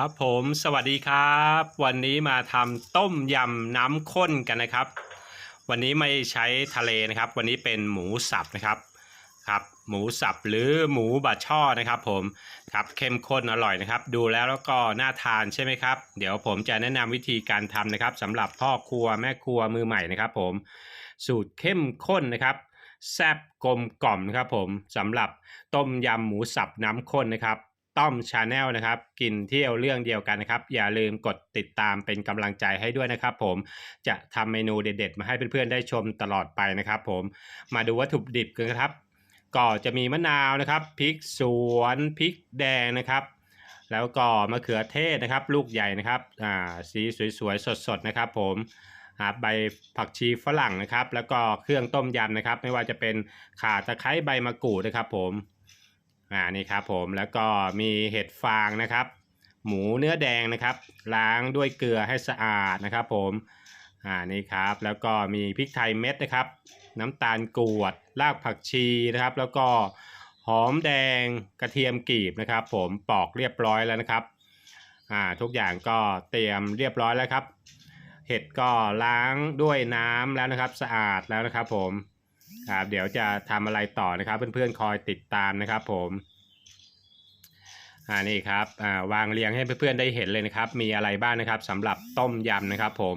ครับผมสวัสดีครับ วันนี้มาทำต้มยำน้ำข้นกันนะครับ วันนี้ไม่ใช้ทะเลนะครับ วันนี้เป็นหมูสับนะครับครับ หมูสับหรือหมูบะช่อนะครับ ผมครับเข้มข้นอร่อยนะครับ ดูแล้วแล้วก็น่าทานใช่ไหมครับ เดี๋ยวผมจะแนะนำวิธีการทำนะครับสำหรับพ่อครัวแม่ครัวมือใหม่นะครับ ผมสูตรเข้มข้นนะครับแซบกลมกล่อมนะครับ ผมสำหรับต้มยำหมูสับน้ำข้นนะครับ ต้อมชาแนลนะครับ กินเที่ยวเรื่องเดียวกันนะครับ อย่าลืมกดติดตามเป็นกำลังใจให้ด้วยนะครับ ผมจะทำเมนูเด็ด ๆ มาให้เพื่อนๆได้ชมตลอดไปนะครับ ผมมาดูวัตถุดิบกันครับ ก็จะมีมะนาวนะครับพริกสวนพริกแดงนะครับ แล้วก็มะเขือเทศนะครับ ลูกใหญ่นะครับอ่าสีสวยๆสดๆนะครับ ผมอ่าใบผักชีฝรั่งนะครับ แล้วก็เครื่องต้มยำนะครับ ไม่ว่าจะเป็นข่าตะไคร้ใบมะกรูดนะครับ ผม อ่านี่ครับผมแล้วก็มีเห็ดฟางนะครับ หมูเนื้อแดงนะครับ ล้างด้วยเกลือให้สะอาดนะครับ ผมอ่านี่ครับแล้วก็มีพริกไทยเม็ดนะครับ น้ำตาลกรวดรากผักชีนะครับ แล้วก็หอมแดงกระเทียมกรีบนะครับ ผมปอกเรียบร้อยแล้วนะครับอ่าทุกอย่างก็เตรียมเรียบร้อยแล้วครับ เห็ดก็ล้างด้วยน้ำแล้วนะครับ สะอาดแล้วนะครับ ผม ครับเดี๋ยวจะทำอะไรต่อนะครับเพื่อนๆคอยติดตามนะครับ ผมอ่านี่ครับอ่าวางเรียงให้เพื่อนๆได้เห็นเลยนะครับ มีอะไรบ้างนะครับสำหรับต้มยำนะครับ ผม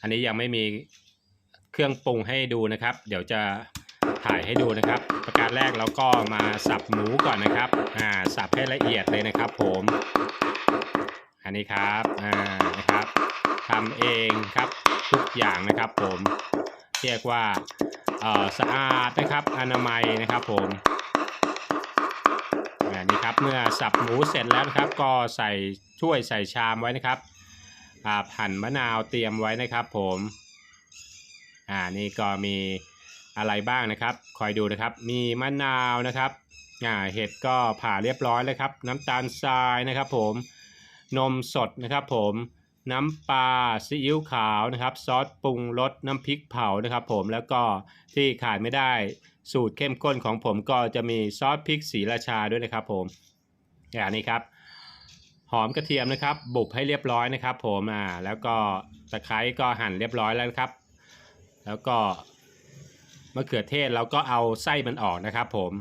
อันนี้ยังไม่มีเครื่องปรุงให้ดูนะครับ เดี๋ยวจะถ่ายให้ดูนะครับ ประการแรกเราก็มาสับหมูก่อนนะครับอ่าสับให้ละเอียดเลยนะครับ ผม อันนี้ครับอ่านะครับทำเองครับทุกอย่างนะครับ ผม เรียกว่าสะอาดนะครับอนามัยนะครับผมนนี้ครับเมื่อสับหมูเสร็จแล้วนะครับ ก็ใส่ถ้วยใส่ชามไว้นะครับหั่นมะนาวเตรียมไว้นะครับ ผมอ่านี่ก็มีอะไรบ้างนะครับ คอยดูนะครับ มีมะนาวนะครับอ่าเห็ดก็ผ่าเรียบร้อยแล้วครับ น้ำตาลทรายนะครับ ผมนมสดนะครับ ผม น้ำปลาซีอิ๊วขาวนะครับ ซอสปรุงรสน้ำพริกเผานะครับ ผมแล้วก็ที่ขาดไม่ได้สูตรเข้มข้นของผมก็จะมีซอสพริกสีราชาด้วยนะครับ ผมอย่างนี้ครับหอมกระเทียมนะครับ บุบให้เรียบร้อยนะครับ ผมอ่าแล้วก็ตะไคร้ก็หั่นเรียบร้อยแล้วนะครับ แล้วก็มะเขือเทศเราก็เอาไส้มันออกนะครับ ผม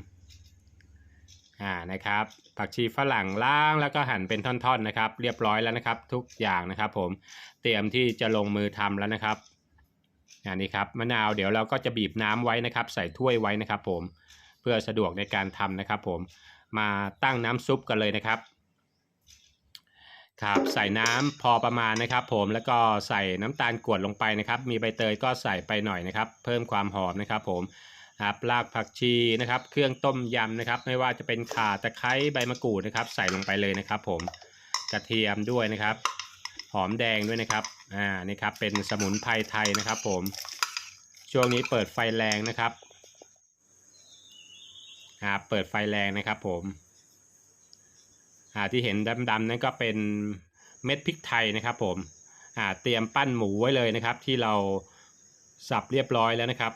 อ่านะครับผักชีฝรั่งล้างแล้วก็หั่นเป็นท่อนๆนะครับ เรียบร้อยแล้วนะครับ ทุกอย่างนะครับผมเตรียมที่จะลงมือทำแล้วนะครับอันนี้ครับมะนาวเดี๋ยวเราก็จะบีบน้ำไว้นะครับ ใส่ถ้วยไว้นะครับ ผมเพื่อสะดวกในการทำนะครับ ผมมาตั้งน้ำซุปกันเลยนะครับครับใส่น้ำพอประมาณนะครับ ผมแล้วก็ใส่น้ำตาลกวดลงไปนะครับ มีใบเตยก็ใส่ไปหน่อยนะครับ เพิ่มความหอมนะครับ ผม ครับรากผักชีนะครับ เครื่องต้มยำนะครับ ไม่ว่าจะเป็นข่าตะไคร้ใบมะกรูดนะครับ ใส่ลงไปเลยนะครับ ผมกระเทียมด้วยนะครับ หอมแดงด้วยนะครับอ่านี่ครับเป็นสมุนไพรไทยนะครับ ผมช่วงนี้เปิดไฟแรงนะครับครับเปิดไฟแรงนะครับ ผมอ่าที่เห็นดำๆนั่นก็เป็นเม็ดพริกไทยนะครับ ผมอ่าเตรียมปั้นหมูไว้เลยนะครับ ที่เราสับเรียบร้อยแล้วนะครับ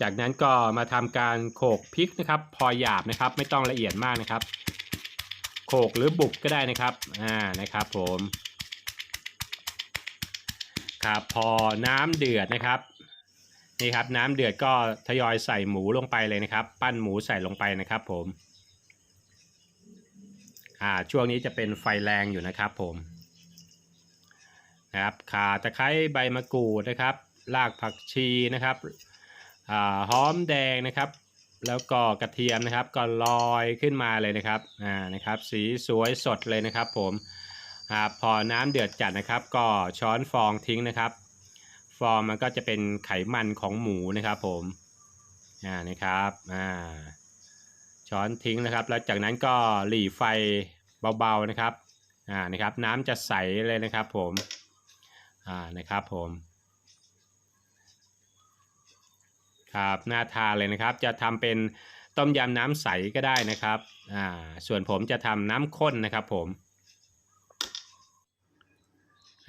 จากนั้นก็มาทำการโขกพริกนะครับ พอหยาบนะครับ ไม่ต้องละเอียดมากนะครับ โขกหรือบุกก็ได้นะครับอ่านะครับผมครับพอน้ำเดือดนะครับนี่ครับน้ำเดือดก็ทยอยใส่หมูลงไปเลยนะครับ ปั้นหมูใส่ลงไปนะครับ ผมอ่าช่วงนี้จะเป็นไฟแรงอยู่นะครับ ผมนะครับข่าตะไคร้ใบมะกรูดนะครับรากผักชีนะครับ หอมแดงนะครับ แล้วก็กระเทียมนะครับก็ลอยขึ้นมาเลยนะครับอ่านะครับสีสวยสดเลยนะครับ ผมอพอน้ำเดือดจัดนะครับ ก็ช้อนฟองทิ้งนะครับ ฟองมันก็จะเป็นไขมันของหมูนะครับผมอ่านะครับอ่าช้อนทิ้งนะครับ แล้วจากนั้นก็หลีไฟเบาๆนะครับอ่านะครับ น้ำจะใสเลยนะครับ ผมอ่านะครับผม ครับน่าทานเลยนะครับ จะทำเป็นต้มยำน้ำใสก็ได้นะครับอ่าส่วนผมจะทำน้ำข้นนะครับผม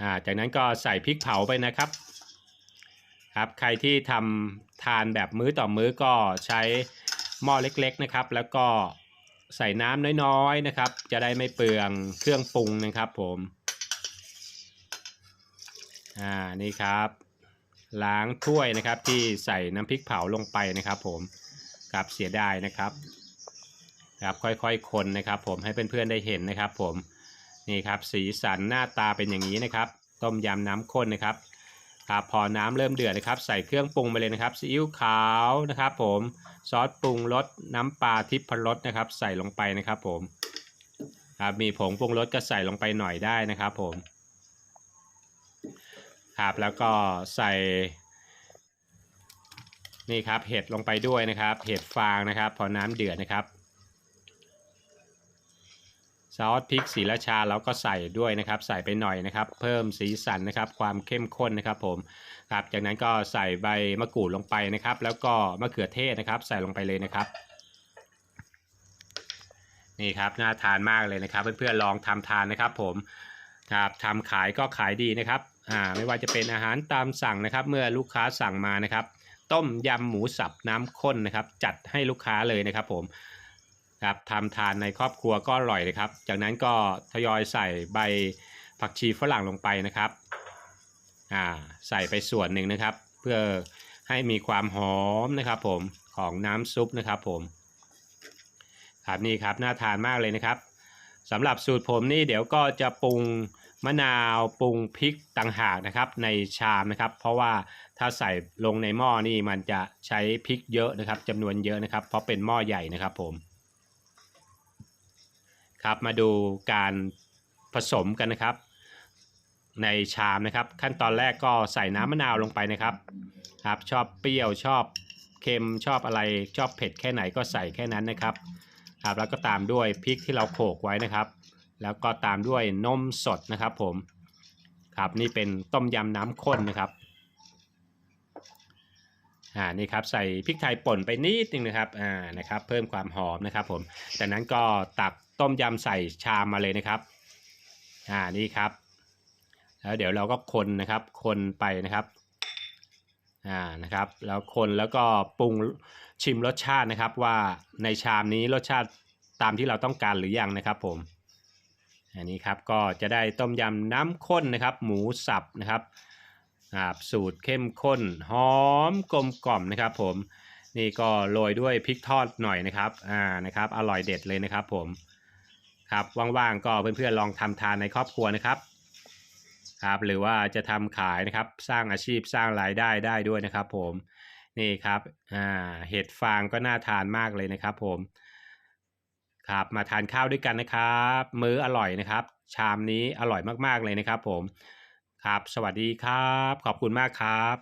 อ่าจากนั้นก็ใส่พริกเผาไปนะครับครับใครที่ทำทานแบบมื้อต่อมื้อก็ใช้หม้อเล็กๆนะครับ แล้วก็ใส่น้ำน้อยๆนะครับ จะได้ไม่เปลืองเครื่องปรุงนะครับผมอ่านี่ครับ ล้างถ้วยนะครับ ที่ใส่น้ำพริกเผาลงไปนะครับ ผมครับเสียดายนะครับครับค่อยๆคนนะครับ ผมให้เพื่อนๆได้เห็นนะครับ ผมนี่ครับสีสันหน้าตาเป็นอย่างนี้นะครับ ต้มยำน้ำข้นนะครับครับพอน้ำเริ่มเดือดนะครับ ใส่เครื่องปรุงไปเลยนะครับซีอิ๊วขาวนะครับ ผมซอสปรุงรสน้ำปลาทิพรสนะครับ ใส่ลงไปนะครับ ผมครับมีผงปรุงรสก็ใส่ลงไปหน่อยได้นะครับ ผม ครับ แล้วก็ใส่นี่ครับเห็ดลงไปด้วยนะครับ เห็ดฟางนะครับ พอน้ำเดือดนะครับซอสพริกศรีราชาเราก็ใส่ด้วยนะครับ ใส่ไปหน่อยนะครับ เพิ่มสีสันนะครับ ความเข้มข้นนะครับผมครับจากนั้นก็ใส่ใบมะกรูดลงไปนะครับ แล้วก็มะเขือเทศนะครับ ใส่ลงไปเลยนะครับ นี่ครับน่าทานมากเลยนะครับ เพื่อนๆลองทำทานนะครับ ผมครับทำขายก็ขายดีนะครับ อ่าไม่ว่าจะเป็นอาหารตามสั่งนะครับ เมื่อลูกค้าสั่งมานะครับ ต้มยำหมูสับน้ำข้นนะครับ จัดให้ลูกค้าเลยนะครับ ผมครับทำทานในครอบครัวก็อร่อยเลยครับ จากนั้นก็ทยอยใส่ใบผักชีฝรั่งลงไปนะครับอ่าใส่ไปส่วนหนึ่งนะครับ เพื่อให้มีความหอมนะครับ ผมของน้ำซุปนะครับ ผมครับนี่ครับน่าทานมากเลยนะครับสำหรับสูตรผมนี่เดี๋ยวก็จะปรุง มะนาวปรุงพริกต่างหากนะครับในชามนะครับ เพราะว่าถ้าใส่ลงในหม้อนี่มันจะใช้พริกเยอะนะครับจำนวนเยอะนะครับ เพราะเป็นหม้อใหญ่นะครับผมครับมาดูการผสมกันนะครับ ในชามนะครับ ขั้นตอนแรกก็ใส่น้ำมะนาวลงไปนะครับครับชอบเปรี้ยวชอบเค็มชอบอะไรชอบเผ็ดแค่ไหนก็ใส่แค่นั้นนะครับครับแล้วก็ตามด้วยพริกที่เราโขลกไว้นะครับ แล้วก็ตามด้วยนมสดนะครับผมครับนี่เป็นต้มยำน้ำข้นนะครับอ่านี่ครับใส่พริกไทยป่นไปนิดนึงนะครับอ่านะครับ เพิ่มความหอมนะครับผมจากนั้นก็ตักต้มยำใส่ชามมาเลยนะครับอ่านี่ครับ แล้วเดี๋ยวเราก็คนนะครับ คนไปนะครับอ่านะครับแล้วคนแล้วก็ปรุงชิมรสชาตินะครับว่าในชามนี้รสชาติตามที่เราต้องการหรือยังนะครับผม อันนี้ครับก็จะได้ต้มยำน้ำข้นนะครับ หมูสับนะครับสูตรเข้มข้นหอมกลมกล่อมนะครับ ผมนี่ก็โรยด้วยพริกทอดหน่อยนะครับอ่านะครับอร่อยเด็ดเลยนะครับ ผมครับว่างๆก็เพื่อนๆลองทำทานในครอบครัวนะครับครับหรือว่าจะทำขายนะครับสร้างอาชีพสร้างรายได้ได้ด้วยนะครับ ผมนี่ครับอ่าเห็ดฟางก็น่าทานมากเลยนะครับ ผม ครับมาทานข้าวด้วยกันนะครับ มื้ออร่อยนะครับ ชามนี้อร่อยมากๆเลยนะครับผมครับ สวัสดีครับ ขอบคุณมากครับ